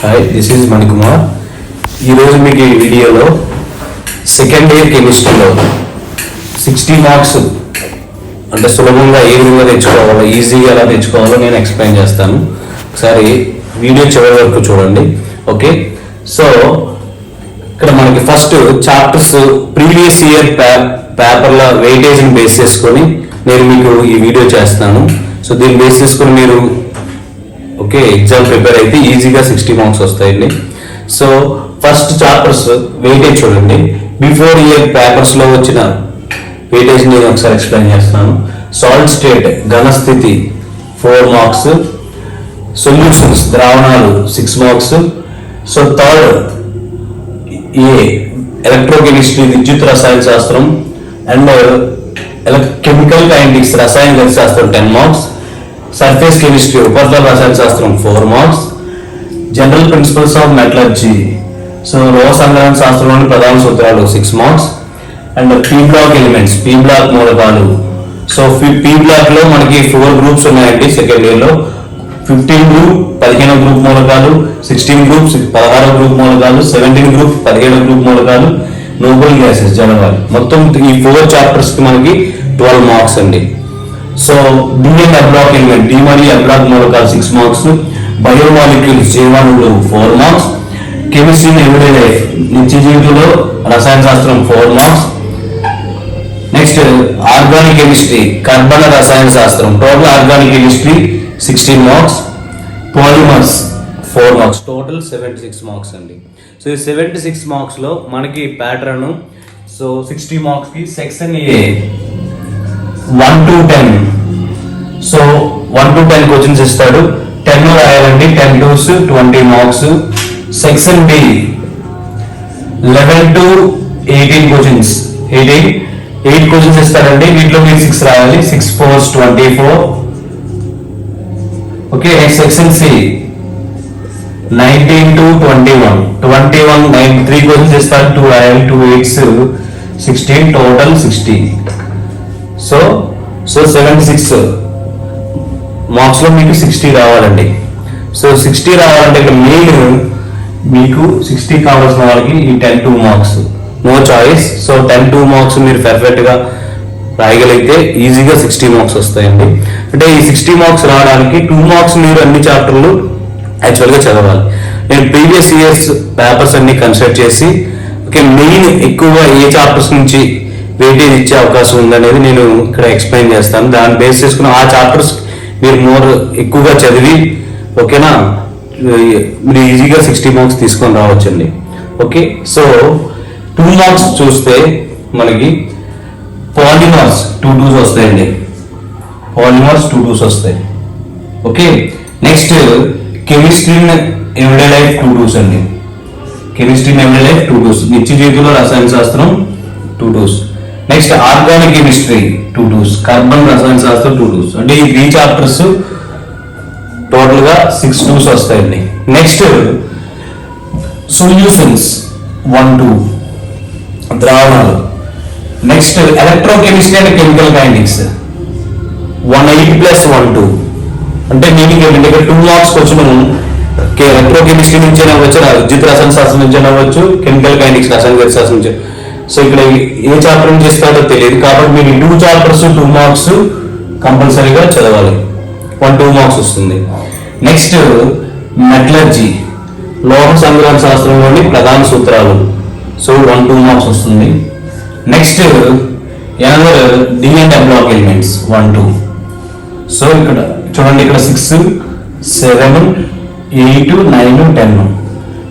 Hi this is Manikumar ఈరోజు మీకు ఈ వీడియోలో సెకండ్ ఇయర్ కెమిస్ట్రీలో సిక్స్టీ మార్క్స్ అంటే సులభంగా ఏ విధంగా తెచ్చుకోవాలో ఈజీగా ఎలా తెచ్చుకోవాలో నేను ఎక్స్ప్లెయిన్ చేస్తాను. ఒకసారి వీడియో చివరి వరకు చూడండి. ఓకే సో ఇక్కడ మనకి ఫస్ట్ చాప్టర్స్ ప్రీవియస్ ఇయర్ పేపర్ల వెయిటేజ్ని బేస్ చేసుకొని నేను మీకు ఈ వీడియో చేస్తాను. సో దీన్ని బేస్ చేసుకొని మీరు ఓకే ఎగ్జామ్ ప్రిపేర్ అయితే ఈజీగా సిక్స్టీ మార్క్స్ వస్తాయండి. సో ఫస్ట్ చాప్టర్స్ వెయిటేజ్ చూడండి. బిఫోర్ ఇయర్ పేపర్స్లో వచ్చిన వెయిటేజ్ నేను ఒకసారి ఎక్స్ప్లెయిన్ చేస్తున్నాను సాల్ట్ స్టేట్ ఘనస్థితి ఫోర్ మార్క్స్ సొల్యూషన్స్ ద్రావణాలు సిక్స్ మార్క్స్ సో థర్డ్ ఏ ఎలక్ట్రోకెమిస్ట్రీ విద్యుత్ రసాయన శాస్త్రం. అండ్ కెమికల్ కైంటిక్స్ రసాయన శాస్త్రం టెన్ మార్క్స్ సర్ఫేస్ కెమిస్ట్రీ ఉపరితల రసాయన శాస్త్రం four marks general principles of metallurgy so లోహ సంగ్రహణ శాస్త్రంలోని ప్రధాన సూత్రాలు six marks and P block elements P block మూలకాలు సో పీ బ్లాక్లో మనకి ఫోర్ గ్రూప్స్ ఉన్నాయండి సెకండ్ ఇయర్లో ఫిఫ్టీన్ గ్రూప్ పదిహేను గ్రూప్ మూలకాలు సిక్స్టీన్ గ్రూప్ పదహారో గ్రూప్ మూలకాలు సెవెంటీన్ గ్రూప్ పదిహేడు గ్రూప్ మూలకాలు నోబుల్ గ్యాసెస్ జనరల్ మొత్తం ఈ ఫోర్ చాప్టర్స్కి మనకి ట్వెల్వ్ మార్క్స్ అండి. So D and a block element D అబ్లాక్ మూలకాలు six marks biomolecules జీవాణువులు four marks chemistry everyday life నిత్య జీవితంలో రసాయన శాస్త్రం four marks next organic chemistry కర్బన రసాయన శాస్త్రం. Total organic chemistry sixteen marks polymers four marks total seventy six marks అండి. So ఈ సెవెంటీ సిక్స్ మార్క్స్లో మనకి ప్యాటర్న్ సో సిక్స్టీ మార్క్స్కి section A one to ten so one to ten questions ఇస్తాడు. Ten రాయాలండి. Ten twos twenty marks section B eleven to eighteen questions eighteen eight questions ఇస్తారండి. వీటిలో మీరు six రాయాలి. Six fours twenty four okay section C nineteen to twenty one twenty one nine three questions ఇస్తారు. Two రాయాలి. Two eights sixteen total sixteen so so seventy six మార్క్స్లో మీకు sixty రావాలండి. So sixty రావాలంటే ఇక్కడ మెయిన్ మీకు sixty కావాల్సిన వాళ్ళకి ఈ ten two marks no choice so ten two marks మీరు పర్ఫెక్ట్గా రాయగలిగితే ఈజీగా సిక్స్టీ మార్క్స్ వస్తాయండి. అంటే ఈ సిక్స్టీ మార్క్స్ రావడానికి టూ మార్క్స్ మీరు అన్ని చాప్టర్లు యాక్చువల్గా చదవాలి. నేను ప్రీవియస్ ఇయర్స్ పేపర్స్ అన్ని కన్సిడర్ చేసి ఓకే మెయిన్ ఎక్కువగా ఏ చాప్టర్స్ నుంచి వెయిటేజ్ ఇచ్చే అవకాశం ఉందనేది నేను ఇక్కడ ఎక్స్ప్లెయిన్ చేస్తాను. దాన్ని బేస్ చేసుకుని ఆ చాప్టర్స్ మీరు మోర్ ఎక్కువగా చదివి ఓకేనా? మీరు ఈజీగా సిక్స్టీ మార్క్స్ తీసుకొని రావచ్చండి. ఓకే? సో టూ మార్క్స్ చూస్తే మనకి పాలిమర్స్ టూ టూస్ వస్తాయండి. పాలిమర్స్ టూ టూస్ వస్తాయి. Okay? Next chemistry everyday life two twos అండి. Chemistry everyday life two twos. నిత్య జీవితంలో రసాయన శాస్త్రం two twos. Next organic chemistry two twos carbon రసాయన శాస్త్రం టూ టూస్ అంటే ఈ త్రీ చాప్టర్స్ టోటల్గా సిక్స్ టూస్ వస్తాయండి. Next solutions one two ద్రావణాలు. Next electrochemistry and chemical kinetics one eight plus one two అంటే మీనింగ్ ఏంటంటే ఇక్కడ టూ మార్క్స్ వచ్చిన ఎలక్ట్రోకెమిస్ట్రీ నుంచి అవ్వచ్చు విద్యుత్ రసాయన శాస్త్రం నుంచి అవ్వచ్చు కెమికల్ కైండిక్స్ రసాయన శాస్త్రం నుంచి. సో ఇక్కడ ఏ చాప్టర్ చేస్తాడో తెలియదు. కాబట్టి మీరు టూ చాప్టర్స్ టూ మార్క్స్ కంపల్సరీగా చదవాలి. వన్ టూ మార్క్స్ వస్తుంది. నెక్స్ట్ మెటలర్జీ లోహ సంగ్రహ శాస్త్రంలోని ప్రధాన సూత్రాలు. సో వన్ టూ మార్క్స్ వస్తుంది. Next another D and block elements one two so ఇక్కడ చూడండి ఇక్కడ six seven eight nine ten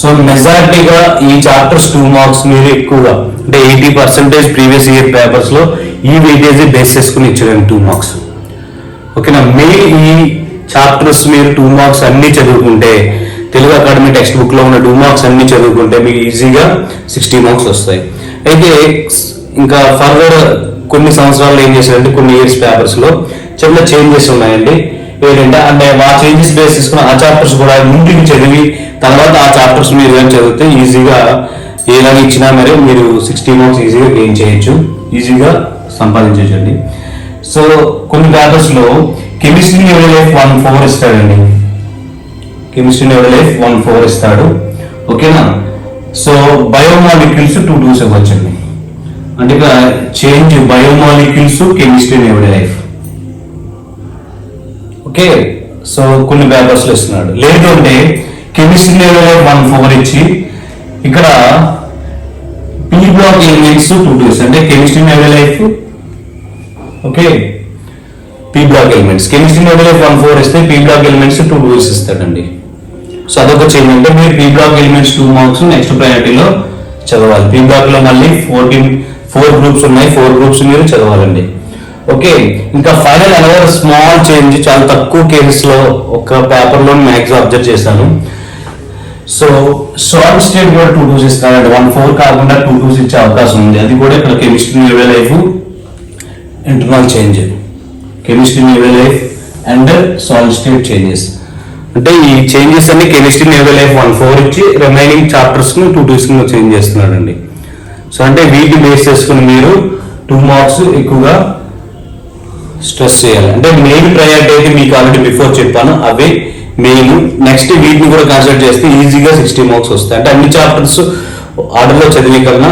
so మెజారిటీగా ఈ చాప్టర్స్ టూ మార్క్స్ మీరు ఎక్కువగా అంటే ఎయిటీ పర్సెంటేజ్ ప్రీవియస్ ఇయర్ పేపర్స్లో ఈ వెయిటేజ్ బేస్ చేసుకుని ఇచ్చారండి టూ మార్క్స్ ఓకేనా మెయిన్ ఈ చాప్టర్స్ మీరు టూ మార్క్స్ అన్ని చదువుకుంటే తెలుగు అకాడమీ టెక్స్ట్ బుక్లో ఉన్న టూ మార్క్స్ అన్ని చదువుకుంటే మీకు ఈజీగా సిక్స్టీ మార్క్స్ వస్తాయి. అయితే ఇంకా ఫర్దర్ కొన్ని సంవత్సరాలు ఏం చేశారంటే కొన్ని ఇయర్స్ పేపర్స్లో చాలా చేంజెస్ ఉన్నాయండి. ఏంటంటే అంటే ఆ చేంజెస్ బేస్ చేసుకుని ఆ చాప్టర్స్ కూడా ముందుకు చదివి తర్వాత ఆ చాప్టర్స్ మీరు ఏం చదివితే ఈజీగా ఏలాగా ఇచ్చినా మరి మీరు సిక్స్టీ మార్క్స్ ఈజీగా గెయిన్ చేయొచ్చు. ఈజీగా సంపాదించండి సో కొన్ని పేపర్స్లో chemistry every life one four ఇస్తాడండి? Chemistry every life one four ఇస్తాడు. ఓకేనా సో బయోమాలిక్యూల్స్ టూ టూస్ ఇవ్వచ్చండి. అంటే change biomolecules chemistry every life okay so కొన్ని పేపర్స్లో ఇస్తున్నాడు. లేదు అంటే కెమిస్ట్రీ లెవెల్ వన్ ఫోర్ ఇచ్చి ఇక్కడ P block elements two twos అంటే chemistry level life okay P block elements chemistry level life one four ఇస్తే P block elements two twos ఇస్తాడండి. సో అదొక చేంజ్ అంటే మీరు P block elements two marks next ప్రయారిటీలో చదవాలి. P బ్లాక్లో మళ్ళీ fourteen four groups ఉన్నాయి. ఫోర్ గ్రూప్స్ మీరు చదవాలండి. ఓకే ఇంకా ఫైనల్ అనదర్ స్మాల్ చేంజ్ చాలా తక్కువ కేసెస్ ఒక పేపర్లో మ్యాక్సిమం అబ్జర్వ్ చేశాను. సో సాల్ట్ స్టేట్ కూడా టూ టూస్ ఇస్తారండి. వన్ ఫోర్ కాకుండా టూ టూస్ ఇచ్చే అవకాశం ఉంది. అది కూడా ఇక్కడ chemistry level life internal change chemistry level life and salt state changes అంటే ఈ చేంజెస్ అన్ని chemistry level life one four ఇచ్చి remaining chapters two twos change చేస్తున్నాడండి. సో అంటే వీటి బేస్ చేసుకుని మీరు టూ మార్క్స్ ఎక్కువగా స్ట్రెస్ చేయాలి. అంటే మెయిన్ ప్రయారిటీ అయితే మీకు ఆల్రెడీ బిఫోర్ చెప్పాను. అవే మెయిన్ నెక్స్ట్ వీటిని కూడా కన్సిడర్ చేస్తే ఈజీగా సిక్స్టీ మార్క్స్ వస్తాయి. అంటే అన్ని చాప్టర్స్ ఆర్డర్లో చదివే కన్నా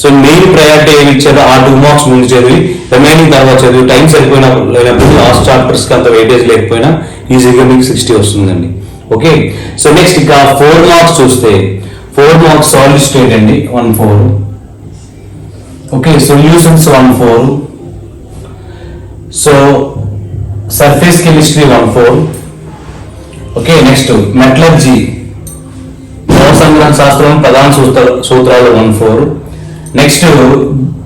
సో మెయిన్ ప్రయారిటీ ఏమి ఇచ్చారో ఆ టూ మార్క్స్ ముందు చదివి రిమైనింగ్ తర్వాత చదివి టైం సరిపోయినప్పుడు లేనప్పుడు లాస్ట్ చాప్టర్స్కి అంత వెయిటేజ్ లేకపోయినా ఈజీగా మీకు సిక్స్టీ వస్తుందండి. ఓకే సో నెక్స్ట్ ఇక ఫోర్ మార్క్స్ చూస్తే ఫోర్ మార్క్స్ సాలిడ్ స్టేట్ అండి. One four okay solutions one four so surface chemistry one four okay next metallurgy ద్రవ సంగ్రహణ శాస్త్రం ప్రధాన సూత్ర సూత్రాలు one four next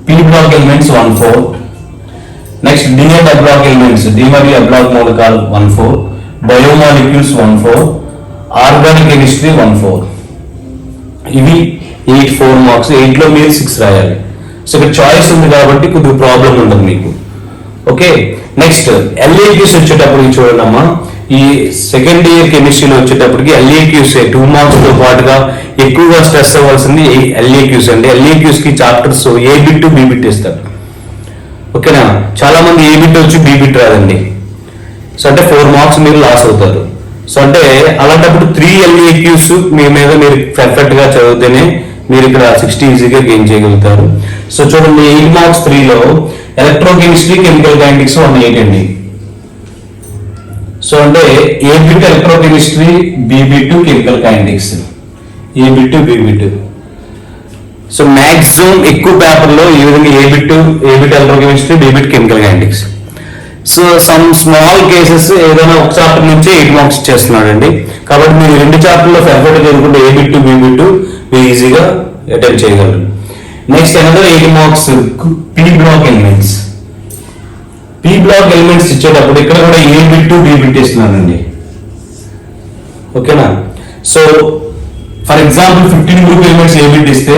P block elements one four next డిఎన్ అబ్లాక్ ఎలిమెంట్స్ డి మరియు అబ్లాక్ మూలకాలు one four biomolecules one four organic chemistry one four ఇవి ఎయిట్ ఫోర్ మార్క్స్ ఎయిట్లో మీరు సిక్స్ రాయాలి. సో ఇక్కడ చాయిస్ ఉంది కాబట్టి కొద్దిగా ప్రాబ్లం ఉంటుంది మీకు. ఓకే నెక్స్ట్ ఎల్ఏక్యూస్ వచ్చేటప్పటికి చూడాలమ్మా ఈ సెకండ్ ఇయర్ కెమిస్ట్రీలో వచ్చేటప్పటికి ఎల్ఏక్యూస్ టూ మార్క్స్తో పాటుగా ఎక్కువగా స్ట్రెస్ అవ్వాల్సింది ఎల్ఏక్యూస్ అండి. ఎల్ఏక్యూస్కి chapters A bit B bit ఇస్తారు. ఓకేనా చాలా మంది ఏ బిట్ వచ్చి బి బిట్ రాదండి. సో అంటే ఫోర్ మార్క్స్ మీరు లాస్ అవుతారు. సో అంటే అలాంటప్పుడు త్రీ ఎల్ఏక్యూస్ మీ మీద మీరు పర్ఫెక్ట్గా చదివితేనే మీరు ఇక్కడ సిక్స్టీ ఈజీగా గెయిన్ చేయగలుగుతారు. సో చూడండి ఎయిట్ మార్క్స్ త్రీలో electrochemistry chemical kinetics one eight అండి. సో అంటే A bit electrochemistry? B B to chemical kinetics A bit B B to? So maximum ఎక్కువ పేపర్లో ఈ విధంగా A bit A bit electrochemistry B chemical kinetics so some small cases ఏదైనా ఒక chapter నుంచి eight marks చేస్తున్నాడండి. కాబట్టి మీరు రెండు చాప్టర్లో పర్ఫెక్ట్ చదువుకుంటే ఏ బిట్ బీబీ బిట్ మీరు ఈజీగా అటెంప్ట్ చేయగలరు. Next another eight marks P block elements P block elements ఇచ్చేటప్పుడు ఇక్కడ కూడా ఏ బిట్ బి బిట్ ఇస్తున్నానండి. ఓకేనా? So for example fifteen group elements A bit ఇస్తే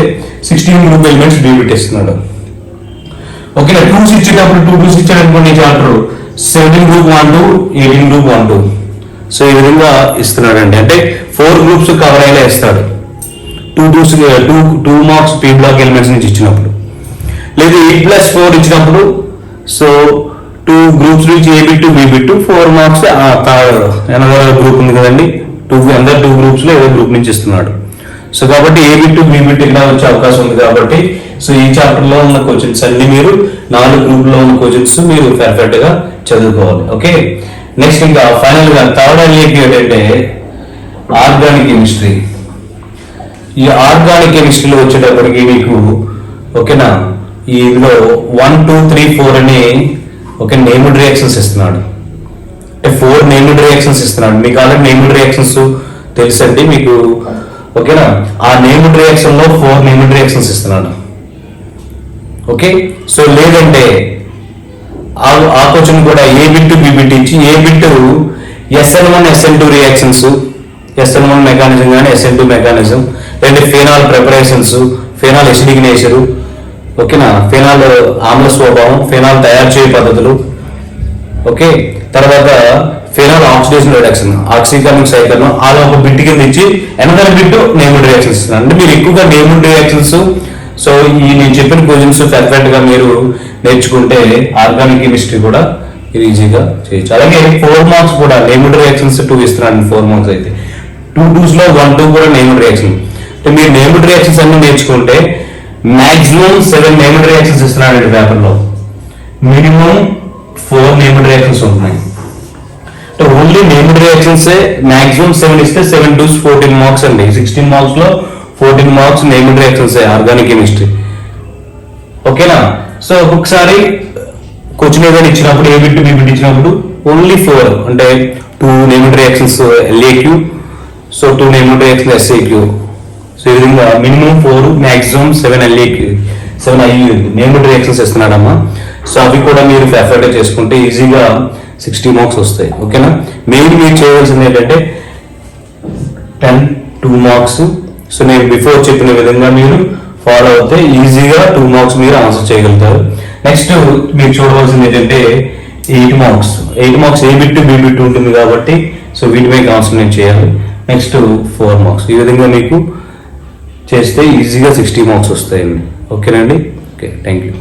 sixteen group elements B bit ఇస్తున్నాడు. ఓకేనా? టూస్ ఇచ్చేటప్పుడు two twos ఇచ్చాడనుకోండి chapter seventeen group one two eighteen group one two so ఈ విధంగా ఇస్తున్నాడండి. అంటే ఫోర్ గ్రూప్స్ కవర్ అయ్యేలా ఇస్తాడు two twos two two marks P block elements నుంచి ఇచ్చినప్పుడు. లేదు ఎయిట్ ప్లస్ ఫోర్ ఇచ్చినప్పుడు సో టూ గ్రూప్స్ నుంచి A bit B bit four marks another group ఉంది కదండి. టూ అందరు టూ గ్రూప్స్లో ఏదో గ్రూప్ నుంచి ఇస్తున్నాడు. సో కాబట్టి ఏ బిట్ బి బిట్ ఇలా వచ్చే అవకాశం ఉంది కాబట్టి సో ఈ చాప్టర్లో ఉన్న క్వశ్చన్స్ అన్ని మీరు నాలుగు గ్రూప్లో ఉన్న క్వశ్చన్స్ మీరు పర్ఫెక్ట్గా చదువుకోవాలి. ఓకే నెక్స్ట్ ఇంకా ఫైనల్గా థర్డ్ ఐఏకి ఏంటంటే ఆర్గానిక్ కెమిస్ట్రీ. ఈ ఆర్గానిక్ కెమిస్ట్రీలో వచ్చేటప్పటికి మీకు ఓకేనా? ఇందులో వన్ టూ త్రీ ఫోర్ అని ఒక నేమ్డ్ రియాక్షన్స్ ఇస్తున్నాడు. అంటే ఫోర్ నేమ్డ్ రియాక్షన్స్ ఇస్తున్నాడు. మీకు ఆల్రెడీ నేమ్డ్ రియాక్షన్స్ తెలుసండి మీకు ఓకేనా? ఆ నేమ్డ్ రియాక్షన్లో ఫోర్ నేమ్డ్ రియాక్షన్స్ ఇస్తున్నాడు. ఓకే? సో లేదంటే ఆ ఆ క్వశ్చన్ కూడా ఏ బిట్ బి బిట్ ఇచ్చి A bit SN one SN two reactions SN one mechanism కానీ ఎస్ఎన్ టూ మెకానిజం లేదంటే phenol preparations phenol acidic nature ఓకేనా? ఫెనాల్ ఆమ్ల స్వభావం ఫెనాల్ తయారు చేయ పద్ధతులు ఓకే? తర్వాత ఫెనాల్ ఆక్సిడేషన్ రిడక్షన్ ఆక్సీకరణ సైకిల్ అలా ఒక బిట్ కింద ఇచ్చి ఎనదర్ బిట్ నేమ్డ్ రియాక్షన్స్ అంటే మీరు ఎక్కువగా నేమ్డ్ రియాక్షన్స్ సో ఈ నేను చెప్పిన క్వశ్చన్స్ పర్ఫెక్ట్గా మీరు నేర్చుకుంటే ఆర్గానిక్ కెమిస్ట్రీ కూడా ఇది ఈజీగా చేయొచ్చు. అలాగే ఫోర్ మార్క్స్ కూడా నేమ్డ్ రియాక్షన్స్ టూ ఇస్తున్నాను ఫోర్ మార్క్స్ అయితే. టూ టూస్లో వన్ టూ కూడా నేమ్డ్ రియాక్షన్ మీరు నేమ్డ్ రియాక్షన్స్ అన్ని నేర్చుకుంటే మాక్సిమం సెవెన్ నేమ్డ్ రియాక్షన్స్ ఇస్తున్నాడండి పేపర్లో మినిమం ఫోర్ నేమ్డ్ రియాక్షన్స్ ఉంటున్నాయి. అంటే only named reactions maximum seven ఇస్తే సెవెన్ టు ఫోర్టీన్ మార్క్స్ అండి. Sixteen మార్క్స్లో fourteen marks named reactions organic chemistry ఓకేనా? సో ఒక్కొక్కసారి క్వశ్చన్ ఏదైనా ఇచ్చినప్పుడు ఏ బిట్ బి బిట్ ఇచ్చినప్పుడు ఓన్లీ ఫోర్ అంటే two named reactions LAQ so two named reactions SAQ so ఈ విధంగా minimum four maximum seven LAQ seven IU named reactions ఇస్తున్నాడమ్మా so అవి కూడా మీరు ఎఫర్ట్ చేసుకుంటే ఈజీగా సిక్స్టీ మార్క్స్ వస్తాయి. ఓకేనా మెయిన్ మీరు చేయవలసింది ఏంటంటే టెన్ టూ మార్క్స్ సో నేను బిఫోర్ చెప్పిన విధంగా మీరు ఫాలో అవుతే ఈజీగా టూ మార్క్స్ మీరు ఆన్సర్ చేయగలుగుతారు. నెక్స్ట్ మీరు చూడవలసింది ఏంటంటే eight marks eight marks A bit B bit ఉంటుంది కాబట్టి సో వీటి మీద కాన్సన్ట్రేట్ చేయాలి. నెక్స్ట్ ఫోర్ మార్క్స్ ఈ విధంగా మీకు చేస్తే ఈజీగా సిక్స్టీ మార్క్స్ వస్తాయండి. ఓకేనండి? Okay thank you